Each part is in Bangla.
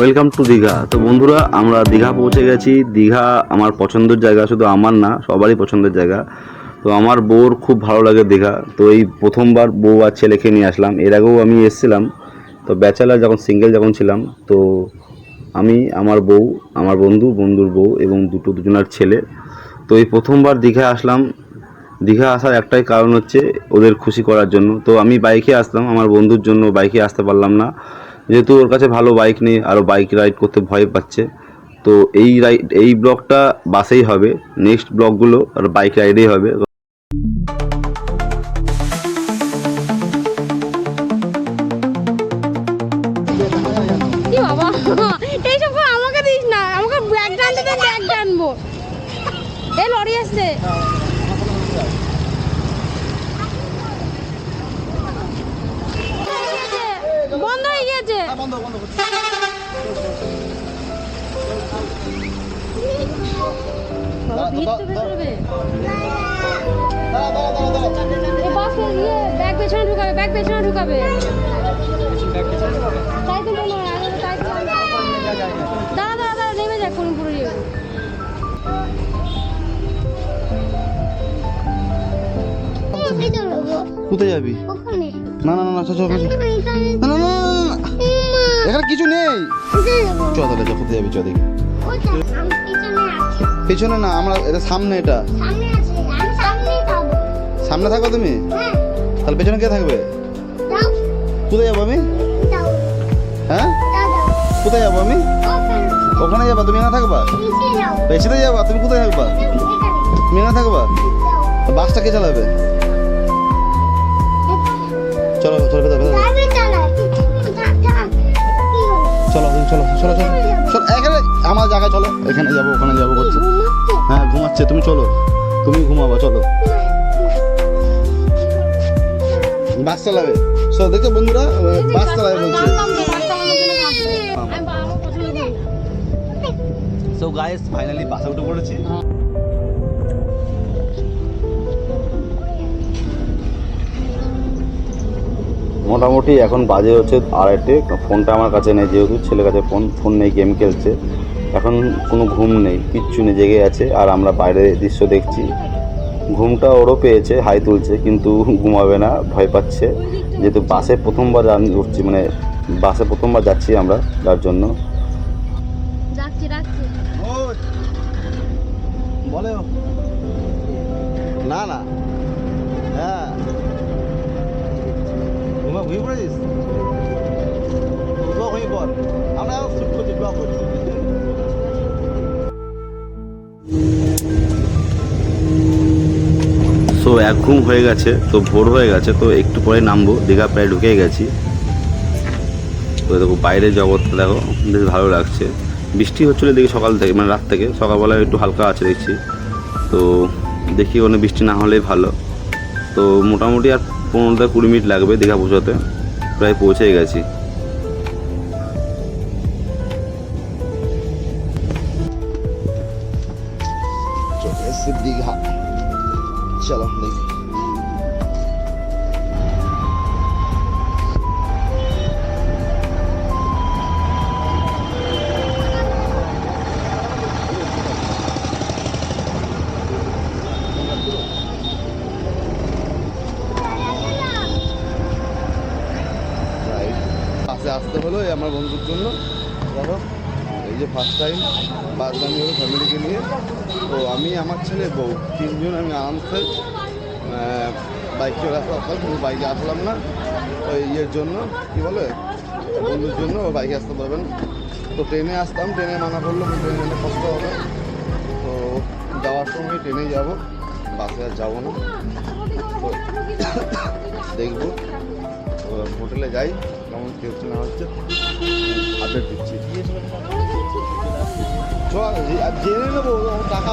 ওয়েলকাম টু দীঘা তো বন্ধুরা, আমরা দীঘা পৌঁছে গেছি। দীঘা আমার পছন্দের জায়গা, শুধু আমার না, সবারই পছন্দের জায়গা। তো আমার বউর খুব ভালো লাগে দীঘা। তো এই প্রথমবার বউ আর ছেলেকে নিয়ে আসলাম। এর আগেও আমি এসেছিলাম। তো ব্যাচেলার যখন সিঙ্গেল যখন ছিলাম, তো আমি, আমার বউ, আমার বন্ধু, বন্ধুর বউ এবং দুটো দুজনের ছেলে। তো এই প্রথমবার দীঘায় আসলাম। দীঘা আসার একটাই কারণ হচ্ছে ওদের খুশি করার জন্য। তো আমি বাইকে আসলাম আমার বন্ধুর জন্য বাইকে আসতে পারলাম না। যেহেতু ওর কাছে ভালো বাইক নেই আরও বাইক রাইড করতে ভয় পাচ্ছে। তো এই রাইড এই ব্লগটা বাসেই হবে নেক্সট ব্লগগুলো আর বাইক রাইডেই হবে। আমাকে দিস না, আমাকে এ আসছে বন্ধ হয়ে বাস ইয়ে ব্যাগ পেছনে ঢুকাবে ব্যাগ পেছনে ঢুকাবে। তাই তো মনে হয় দাঁড়া দাঁড়া দাঁড়া নেমে যাক কোন পুরো কোথায় যাবি? না না না না চল চল চল। না না না না, না, না। এখানে কিছু নেই। চ তাহলে চ কোথায় যাবি চ পেছনে না, আমরা, এটা সামনে এটা। সামনে থাকবে তুমি? তাহলে পেছনে কে থাকবে? কোথায় যাব আমি? হ্যাঁ? কোথায় যাব আমি? ওখানে যাবা, তুমি এখানে থাকবা? বেশিতে যাবা, তুমি কোথায় থাকবা? তুমি এখানে থাকবা? বাসটা কে চালাবে? চলো তুমি চলো চলো চলো। চলো এখানে আমার জায়গায় চলো। এখানে যাব ওখানে যাব করছে হ্যাঁ ঘুমাচ্ছে তুমি চলো। তুমি ঘুমাবা চলো। বাস চালাবে। সো দেখো বন্ধুরা? বাস চালাবে বলছে। সো গাইস ফাইনালি বাসে উঠে পড়েছি। মোটামুটি এখন বাজে হচ্ছে আড়াইটে। ফোনটা আমার কাছে নেই যেহেতু ছেলের কাছে ফোন ফোন নেই গেম খেলছে। এখন কোনো ঘুম নেই কিচ্ছু নেই জেগে আছে। আর আমরা বাইরে দৃশ্য দেখছি। ঘুমটা ওরও পেয়েছে হাই তুলছে কিন্তু ঘুমাবে না ভয় পাচ্ছে। যেহেতু বাসে প্রথমবার আমি উঠছি মানে বাসে প্রথমবার যাচ্ছি আমরা যার জন্য। না না। পড়েছিস তো এক ঘুম হয়ে গেছে, তো ভোর হয়ে গেছে, তো একটু পরে নামবো। দীঘা প্রায় ঢুকে গেছি। তো দেখো বাইরে জগৎটা দেখো, বেশ ভালো লাগছে। বৃষ্টি হচ্ছিল দেখি সকাল থেকে মানে রাত থেকে। সকালবেলায় একটু হালকা আছে দেখছি। তো দেখি কোনো বৃষ্টি না হলেই ভালো। তো মোটামুটি আর পনেরো থেকে কুড়ি মিনিট লাগবে দীঘা পৌঁছাতে। প্রায় পৌঁছে গেছি। দীঘা। চলো দেখি। আসতে হলো আমার বন্ধুর জন্য। দেখো, এই যে ফার্স্ট টাইম বাদগামি হলো ফ্যামিলিকে নিয়ে। তো আমি, আমার ছেলে, বউ, তিনজন আমি আরামসে বাইক চলে আসলাম কিন্তু বাইকে আসলাম না। ওই ইয়ের জন্য, কী বলে, বন্ধুর জন্য ও বাইকে আসতে পারবেন তো ট্রেনে আসতাম, ট্রেনে মানা করল ট্রেনে গেলে কষ্ট হবে। তো যাওয়ার সময় ট্রেনে যাব, বাসে আর যাব না। তো যাই কেমন কী হচ্ছে না হচ্ছে আপডেট দিচ্ছি জেনে নেব টাকা,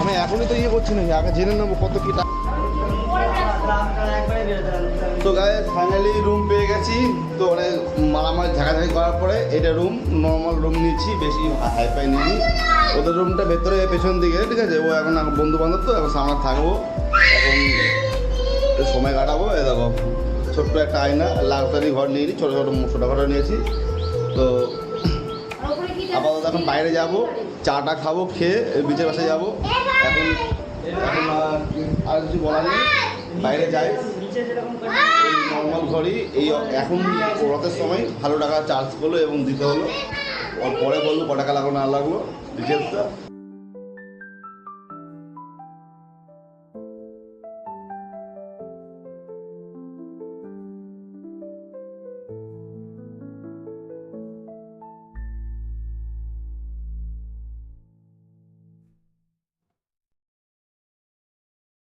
আমি এখনই তো ইয়ে করছি না, আগে জেনে নেব কত কি টাকা। তো গায়ে ফাইনালি রুম পেয়ে গেছি, তো মানে মারামারি ঝাঁকাঝাঁকি করার পরে এটা রুম নর্মাল রুম নিচ্ছি, বেশি হাই ফাই নিইনি ওদের রুমটা ভেতরে, পেছন দিকে, ঠিক আছে? ও এখন বন্ধু বান্ধব তো, এখন সামনে থাকব, এখন সময় কাটাবো এ দেখো। ছোট্ট একটা আয়না, লাক্সারি ঘর নিয়ে ছোটো ছোটো ছোটো ঘর নিয়েছি। তো আপাতত এখন বাইরে যাব, চাটা খাব, খেয়ে বিচের পাশে যাব। এখন এখন আর কিছু বলার নেই। বাইরে যাই। নর্মাল ঘরই, এই এখন রথের সময় ভালো টাকা চার্জ করল এবং দিতে হলো। পরে বলব ক টাকা লাগল, না লাগল ডিটেলসটা